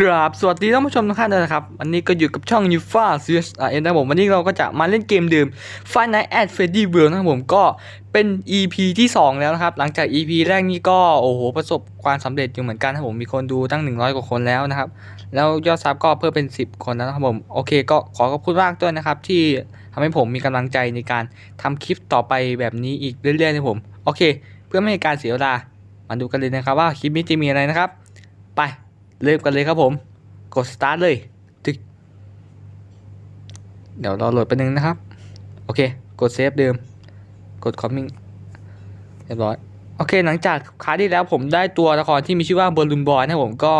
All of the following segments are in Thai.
กราบสวัสดีท่านผู้ชมทุกท่านด้วยนะครับ วันนี้ก็อยู่กับช่อง u f a c s r n นะครับผม วันนี้เราก็จะมาเล่นเกมเดิม Five Nights at Freddy World นะครับผมก็เป็น EP ที่ 2 แล้วนะครับ หลังจาก EP แรกนี้ก็โอ้โหประสบความสำเร็จอยู่เหมือนกันนะครับผมมีคนดูตั้ง 100 กว่าคนแล้วนะครับ แล้วยอดซับก็เพิ่มเป็น 10 คนแล้วนะครับผม โอเคก็ขอขอบคุณมากด้วยนะครับ ที่ทำให้ผมมีกำลังใจในการทำคลิปต่อไปแบบนี้อีกเรื่อยๆนะครับผมโอเค เพื่อไม่ให้การเสียเวลามาดูกันเลยนะครับว่าคลิปนี้จะมีอะไรนะครับ ไป เริ่มกันเลยครับผม กด start เลยตึกเดี๋ยวรอโหลดไปบนึงนะครับ โอเค กดเซฟเดิม กด coming เรียบร้อย โอเค หลังจากคราวที่แล้วผมได้ตัวละครที่มีชื่อว่าบอลลูนบอยนะผมก็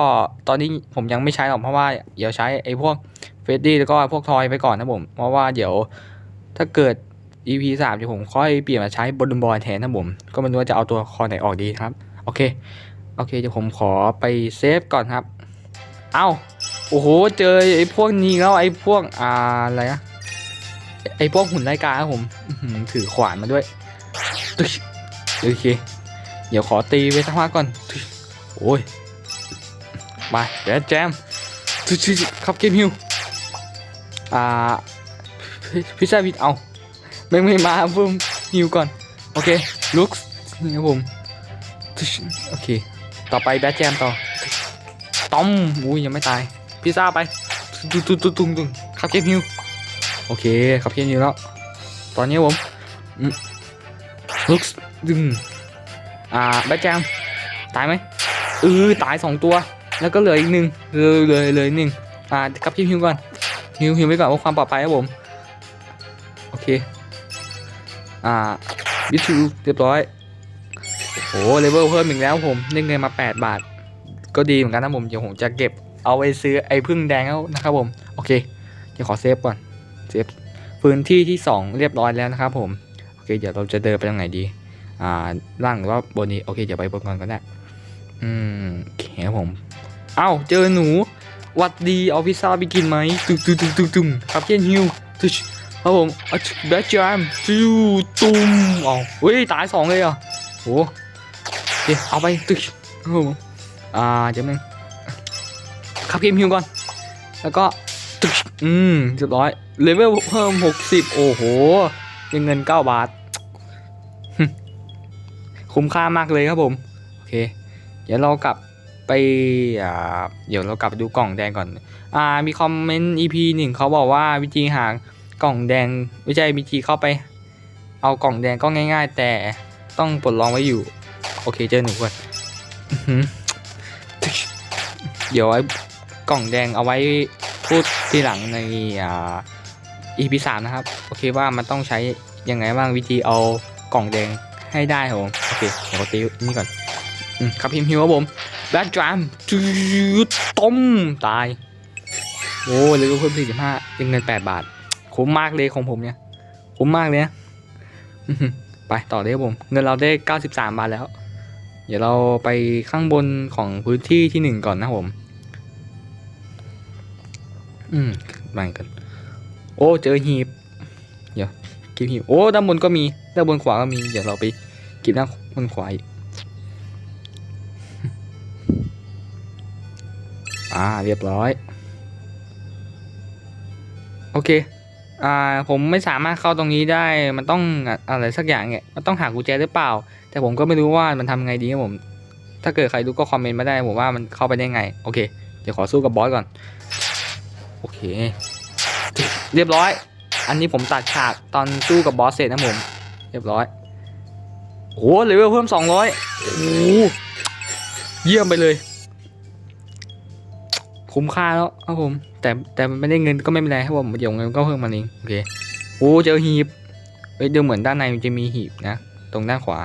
ตอนนี้ผมยังไม่ใช้หรอกเพราะว่าเดี๋ยวใช้ไอ้พวกเฟดดี้แล้วก็พวกทอยไปก่อนนะผม เพราะว่าเดี๋ยวถ้าเกิด EP สามเดี๋ยวผมค่อยเปลี่ยนมาใช้บอลลูนบอยแทนนะผม ก็ไม่รู้ว่าจะเอาตัวละครไหนออกดีครับ โอเค โอเคเดี๋ยวผมขอไปเซฟก่อนครับ เอา้าโอ้โหเจอไอ้พวกนี้แล้วไอ้พวกอ่าอะไรนะไอ้พวกหุ่นไล่กาครับผมถือขวานมาด้วยโอเค เดี๋ยวขอตีไปสักพักก่อนโอ้ยมาเดี๋ยวแจมตึ๊ยตึ๊ยขับเกมฮิวอ่าพิซซ่าพิซเอาไม่ไม่มาเพิ่มฮิวก่อน โอเคลุกนี่ครับผมโอเค ต่อไปแบทแจมต่อต้อมอุ้ยยังไม่ตาย พิซซ่าไปตุ้งตุ้งตุ้งตุ้งตุ้งขับเกมฮิวโอเคขับเกมฮิวแล้ว ตอนนี้ผมลุกดึงอ่าแบทแจมตายไหมเออตายสองตัว แล้วก็เหลืออีกหนึ่งเลยเลยเลยหนึ่งอ่าขับเกมฮิวก่อนฮิวฮิวไว้ก่อนเพื่อความปลอดภัยครับผมโอเค อ่าวิทูเรียบร้อย เลเวลเพิ่มอีกแล้วผมได้เงินมา 8 บาท ก็ดีเหมือนกันนะผมเดี๋ยวผมจะเก็บเอาไปซื้อไอ้พึ่งแดงแล้วนะครับผมโอเคเดี๋ยวขอเซฟก่อนเซฟพื้นที่ที่ 2 เรียบร้อยแล้วนะครับผมโอเค เดี๋ยวเราจะเดินไปทางไหนดี อ่าล่างหรือว่าบนนี้โอเคเดี๋ยวไปบนก่อนก็ได้อืมโอเคครับผมเอ้าเจอหนูวัดดีเอาพิซซ่าไปกินไหมตึงตึงตึงตึงตึงครับเคนฮิวตึ๊ชครับผมแบทจามจูตุ้มอ๋อเฮ้ยตายสองเลยอะโหโอ เคเอาไปตึ๊ชครับผมอ่าเดี๋ยวมึงขับเกมฮิวก่อน แล้วก็ตึกอืมเรียบร้อยเลเวลเพิ่มหกสิบโอ้โหยังเงินเก้าบาท คุ้มค่ามากเลยครับผม โอเค เดี๋ยวเรากลับไปอ่าเดี๋ยวเรากลับไปดูกล่องแดงก่อน อ่า มีคอมเมนต์ EP หนึ่งเขาบอกว่าวิธีหากล่องแดงไม่ใช่วิธีเข้าไป เอากล่องแดงก็ง่าย ๆ แต่ต้องปลดล็อกไว้อยู่ โอเคเจอหนูก่อนเดี๋ยวไอ้กล่องแดงเอาไว้พูดทีหลังในอ่า EP สามนะครับ โอเคว่ามันต้องใช้ยังไงบ้างวิธีเอากล่องแดงให้ได้ครับผมโอเคเดี๋ยวขอตีนี่ก่อนอครับพิมพ์ฮิวครับผมแบทจามจืดต้มตายโอ้เลยก็เพิ่มสี่สิบห้าเป็นเงินแปดบาท คุ้มมากเลยของผมเนี่ย คุ้มมากเลยนะไปต่อเลยครับผม เงินเราได้เก้าสิบสามบาทแล้ว เดี๋ยวเราไปข้างบนของพื้นที่ที่หนึ่งก่อนนะผม อืมมากัน โอ้ เจอหีบ เดี๋ยวเก็บหีบ โอ้ ด้านบนก็มี ด้านบนขวาก็มี เดี๋ยวเราไปเก็บด้านบนขวาอีกอ่า เรียบร้อย โอเค อ่าผมไม่สามารถเข้าตรงนี้ได้มันต้องอะไรสักอย่างเนี่ยมันต้องหากุญแจหรือเปล่า แต่ผมก็ไม่รู้ว่ามันทำไงดีครับผม ถ้าเกิดใครรู้ก็คอมเมนต์มาได้ผมว่ามันเข้าไปได้ไง โอเค เดี๋ยวขอสู้กับบอสก่อน โอเค เรียบร้อย อันนี้ผมตัดฉากตอนสู้กับบอสเสร็จนะผม เรียบร้อยโอ้เลเวลเพิ่ม200โอ้เยี่ยมไปเลย คุ้มค่าแล้วครับผม แต่แต่ไม่ได้เงินก็ไม่เป็นไรครับผมเดี๋ยวเงินก็เพิ่มมาเองโอเคโอ้เจอหีบเฮ้ยดูเหมือนด้านในมันจะมีหีบนะ ตรงด้านขวา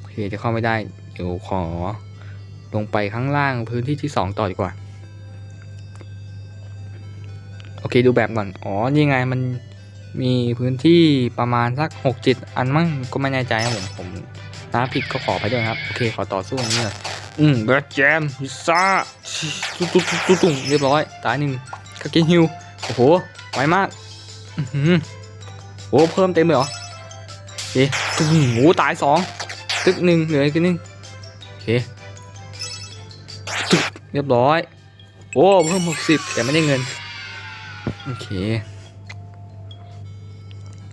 โอเคจะเข้าไม่ได้เดี๋ยวขอลงไปข้างล่างพื้นที่ที่สองต่อดีกว่าโอเคดูแบบก่อนอ๋อนี่ไงมันมีพื้นที่ประมาณสักหกจิตอันมั่งก็ไม่แน่ใจครับผมผมน้าผิดก็ขอไปด้วยครับ โอเค ขอต่อสู้ตรงนี้หน่อย อืมแบทแจมพิซซ่าตุ้ตุ้ตุ้ตุ้ตุ้เรียบร้อย ตายหนึ่งกาเกฮิวโอ้โห ไวมากอือหือโอ้เพิ่มเต็มเลยเหรอโอเคตึ้งโอ้ตายสองตึกหนึ่งเหลืออีกหนึ่งโอเคตึกเรียบร้อย โอ้เพิ่มหกสิบแต่ไม่ได้เงิน โอเค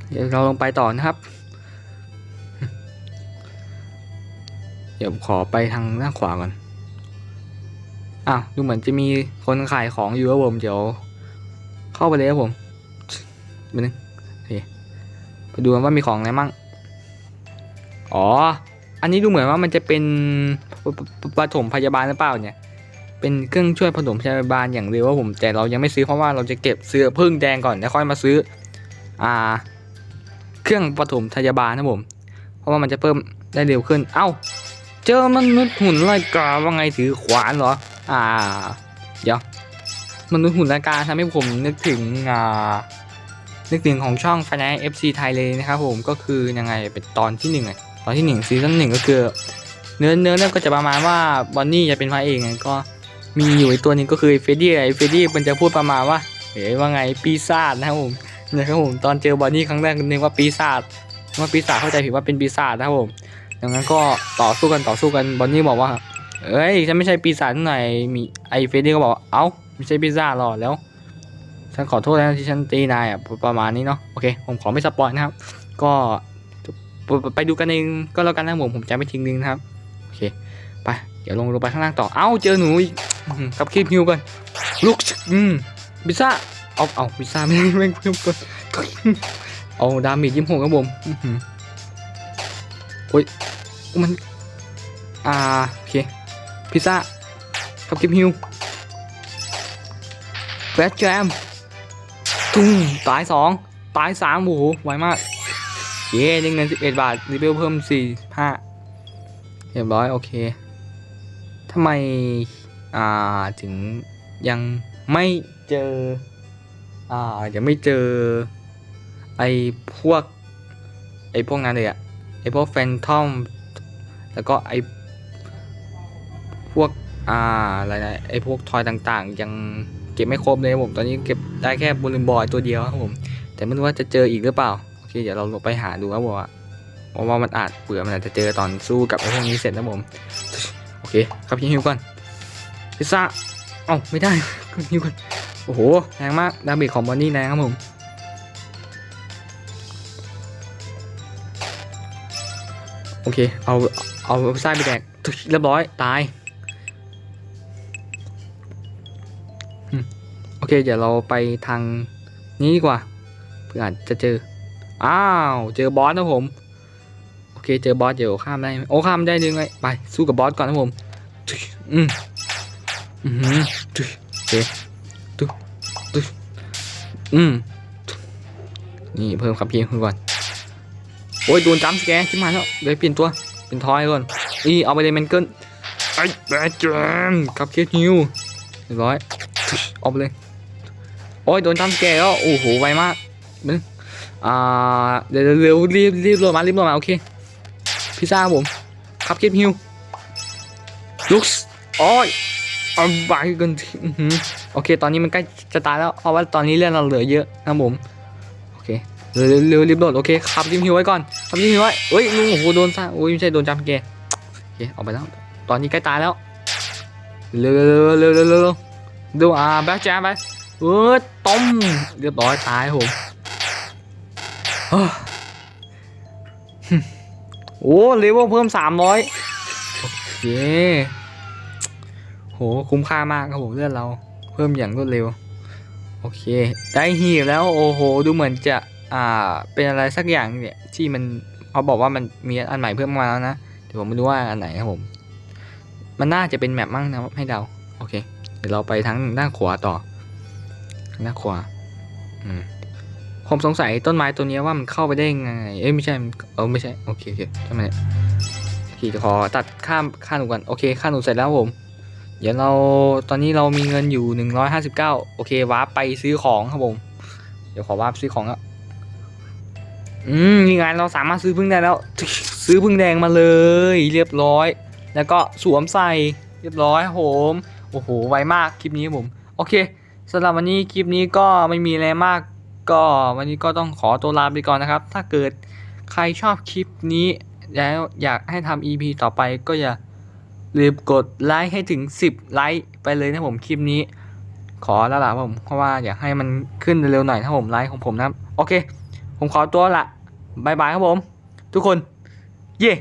เดี๋ยวเราลงไปต่อนะครับ ดี๋ยวขอไปทางด้านขวาก่อนอ้าวดูเหมือนจะมีคนขายของอยู่ครับผมเดี๋ยว เข้าไปเลยครับผมไปนึงไปดูว่ามีของอะไรมั่งอ๋อ อันนี้ดูเหมือนว่ามันจะเป็นปฐมพยาบาลหรือเปล่าเนี่ย เป็นเครื่องช่วยปฐมพยาบาลอย่างเร็วว่าผมแต่เรายังไม่ซื้อเพราะว่าเราจะเก็บเสื้อพึ่งแดงก่อนแล้วค่อยมาซื้อ อ่า เครื่องปฐมพยาบาลนะผม เพราะว่ามันจะเพิ่มได้เร็วขึ้น เอ้า เจอมนุษย์หุ่นไล่กาว่าไงถือขวานเหรอ อ่า เดี๋ยว มนุษย์หุ่นไล่กาทำให้ผมนึกถึงอ่านึกถึงของช่อง f i n a n FC ไทยเลยนะครับผมก็คือยังไงเป็นตอนที่หนึ่งตอนที่หนึ่งซีซั่นหนึ่งก็คือ เนื้อเนื้อเรื่องก็จะประมาณว่าบอนนี่จะเป็นพระเอกไงก็มีอยู่ไอตัวหนึงก็คือเฟดดี้ไอเฟดดี้มันจะพูดประมาณว่าเฮ้ยว่าไงปีศาจนะครับผมนะครับผมตอนเจอบอนนี่ครั้งแรกนึกว่าปีศาจว่าปีศาจเข้าใจผิดว่าเป็นปีศาจนะครับผม ดังนั้นก็ต่อสู้กันต่อสู้กันบอนนี่บอกว่า เอ้ยฉันไม่ใช่ปีศาจที่ไหนมีไอเฟรดดี้ก็บอกว่าเอ้าไม่ใช่ปีศาจหรอแล้วฉันขอโทษนะที่ฉันตีนายอะประมาณนี้เนาะโอเค ผมขอไม่สปอยนะครับ ก็ไปดูกันเองก็แล้วกันนะผมผมจะไม่ทิ้งลิงนะครับโอเคไปเดี๋ยวลงลงไปข้างล่างต่อเอ้าเจอหนูอีกกับคลิปฮิวกันลุกอืมพิซซ่าเอาเอาพิซซ่าไม่ไม่เพิ่มก่อนเอาดาเมจยิ้มหกครับผมอื้อหือโอ้ย มัน อ่า โอเค พิซซ่ากับคลิปฮิวแฟชแจมตุ้งตายสองตายสามโอ้โหไวมาก เย้ได้เงิน11บาทรีเวลเพิ่ม4 5เรียบร้อยโอเคทำไม อ่า ถึงยังไม่เจอ อ่า ยังไม่เจอ ไอ้พวก ไอ้พวกนั้นเลยอะไอ้พวกแฟนทอม แล้วก็ไอพวกอ่าอะไรนะไอพวกทอยต่างๆ ยังเก็บไม่ครบเลยผมตอนนี้เก็บได้แค่บูลินบอยตัวเดียวครับผมแต่ไม่รู้ว่าจะเจออีกหรือเปล่าโอเคเดี๋ยวเราลงไปหาดูครับผมว่าว่ามันอาจเผื่อมันอาจจะเจอตอนสู้กับไอพวกนี้เสร็จนะผมโอเคครับพี่ฮิวก่อนพิซซ่าเอ้าไม่ได้ฮิวก่อนโอ้โหแรงมากดาเมจของบอนนี่แรงครับผม โอเค เอาเอาพิซซ่าไปแดกเรียบร้อย ตาย โอเค เดี๋ยวเราไปทางนี้ดีกว่า เพื่ออาจจะเจอ อ้าว เจอบอสนะผม โอเค เจอบอสเดี๋ยวข้ามได้ไหมโอ้ข้ามได้ยังไงไป สู้กับบอสก่อนนะผม อืมอืมโอเคตุ๊ตุ๊อืมนี่เพิ่มขับเพียงขึ้นก่อน โอ้ยโดนจัมป์แกร์ขึ้นมาแล้วเลยเปลี่ยนตัวเป็นทอยก่อนนี่เอาไปเลยแมนเกิลไอ้แบดจนกับเคสฮิวเรียบร้อยออกไปเลยโอ้ยโดนจัมป์แกแล้วโอ้โหไวมากมึงอ่าเดี๋ยวเร็วรีบรีบลดมารีบลดมาโอเคพิซซ่าครับผมคับเคสฮิวลุกส์โอ้ยเอาไปกันทีโอเค ตอนนี้มันใกล้จะตายแล้วเพราะว่าตอนนี้เลือดเราเหลือเยอะนะผม โอเค เร็วเร็วรีบโหลดโอเคขับยิมฮิวไว้ก่อนขับยิมฮิวไว้เฮ้ยลุงโอ้โหโดนซะโอ้ยไม่ใช่โดนจัมป์สแกร์โอเคออกไปแล้ว ตอนนี้ใกล้ตายแล้วเร็วเร็วเร็วเร็วเร็วดูอ่าแบ็คแจ๊ไปเออต้มเรียบร้อยตายผมโอ้เลเวลเพิ่มสามร้อยโอเคโหคุ้มค่ามากครับผมเลือดเรา เพิ่มอย่างรวดเร็ว โอเค ได้หีบแล้ว โอ้โห ดูเหมือนจะ อ่าเป็นอะไรสักอย่างเนี่ยที่มันเขาบอกว่ามันมีอันใหม่เพิ่มมาแล้วนะเดี๋ยวผมไม่รู้ว่าอันไหนครับผม มันน่าจะเป็นแมปมั่งนะให้เดาโอเค เดี๋ยวเราไปทั้งด้านขวาต่อด้านขวาอืมผมสงสัยต้นไม้ตัวนี้ว่ามันเข้าไปได้ยังไง เอ้ยไม่ใช่เออไม่ใช่โอเคโอเคใช่ไหมเนี่ยโอเคขอตัดข้ามค่าหนูก่อนโอเคค่าหนูเสร็จแล้วผมเดี๋ยวเราตอนนี้เรามีเงินอยู่หนึ่งร้อยห้าสิบเก้าโอเควาร์ปไปซื้อของครับผม เดี๋ยวขอวาร์ปซื้อของแล้ว อืมนี่ไงเราสามารถซื้อพึ่งได้แล้ว ซื้อพึ่งแดงมาเลย เรียบร้อย แล้วก็สวมใส่เรียบร้อยโหมโอ้โหไวมากคลิปนี้ผมโอเคสำหรับวันนี้คลิปนี้ก็ไม่มีอะไรมาก ก็วันนี้ก็ต้องขอตัวลาไปก่อนนะครับ ถ้าเกิดใครชอบคลิปนี้แล้วอยากให้ทำ EP ต่อไปก็อย่าลืมกดไลค์ให้ถึง 10 ไลค์ไปเลยนะผมคลิปนี้ ขอละล่ะผมเพราะว่าอยากให้มันขึ้นเร็วหน่อยถ้าผมไลค์ของผมนะโอเค ผมขอตัวละบายบายครับผม ทุกคน เย่